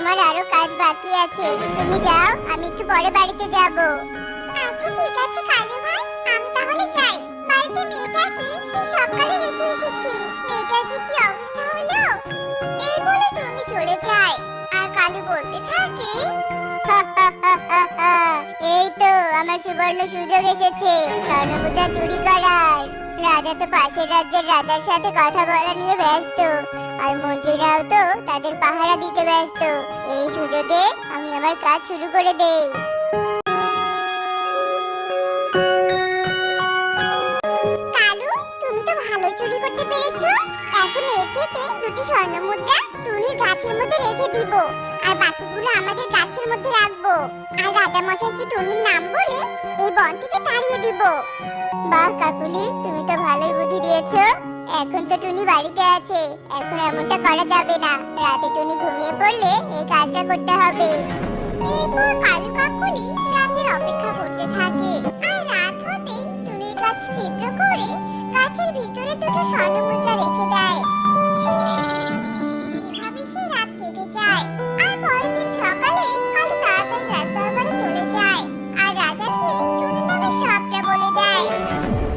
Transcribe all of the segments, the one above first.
আমার আরও কাজ বাকি আছে। তুমি যাও আমি একটু পরে বাড়িতে যাব। আচ্ছা ঠিক আছে কালু ভাই আমি তাহলে যাই। বাড়িতে মেয়েটাকে সে সকালে রেখে এসেছি। মেয়েটার যে কি অবস্থা হলো? এই বলে টুনি চলে যায়। আর কালু বলতে থাকে এই তো আমার সুবর্ণ সুযোগ এসেছে। স্বর্ণমুদ্রা চুরি করার। রাজা তো পাশের রাজ্যের রাজার সাথে কথা বলা নিয়ে ব্যস্ত। আর মন্ত্রীরাও তো তাদের পাহারা দিতে ব্যস্ত। এই সুযোগে আমি আমার কাজ শুরু করে দেই। তুমি তো করতে স্বর্ণ মুদ্রা গাছের মধ্যে রেখে আর বাকিগুলো গাছের মধ্যে রাখব। আর নাম বলে বাহ, কাকুলি, তুমি তো ভালোই বুদ্ধি দিয়েছ। এখন তো টুনি বাড়িতে আছে। এখন এমনটা করা যাবে না। রাতে টুনি ঘুমিয়ে পড়লে এই কাজটা করতে হবে। এরপর কালু রাতের অপেক্ষা করতে থাকে। আর রাত হতেই টুনির গাছ ছিদ্র করে ভিতরে দুটো রেখে দেয়।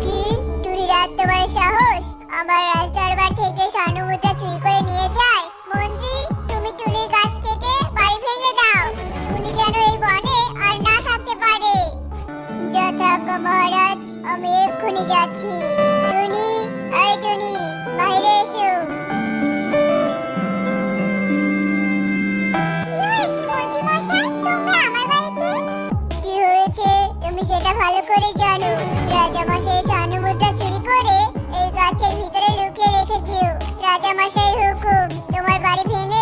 কি? সাহস? আমার রাজদরবার থেকে স্বর্ণমুদ্রা চুরি করে নিয়ে যায়। মন্ত্রী, তুমি টুনির গাছ কেটে বাড়ি ভেঙে দাও। টুনি যেন এই বনে আর না থাকতে পারে। যথাজ্ঞ মহারাজ, আমি এক্ষুনি যাচ্ছি। টুনি বাইরে এসো। কি হয়েছে তুমি সেটা ভালো করে রাজামশাইয়ের হুকুম তোমার বাড়ি ভেঙে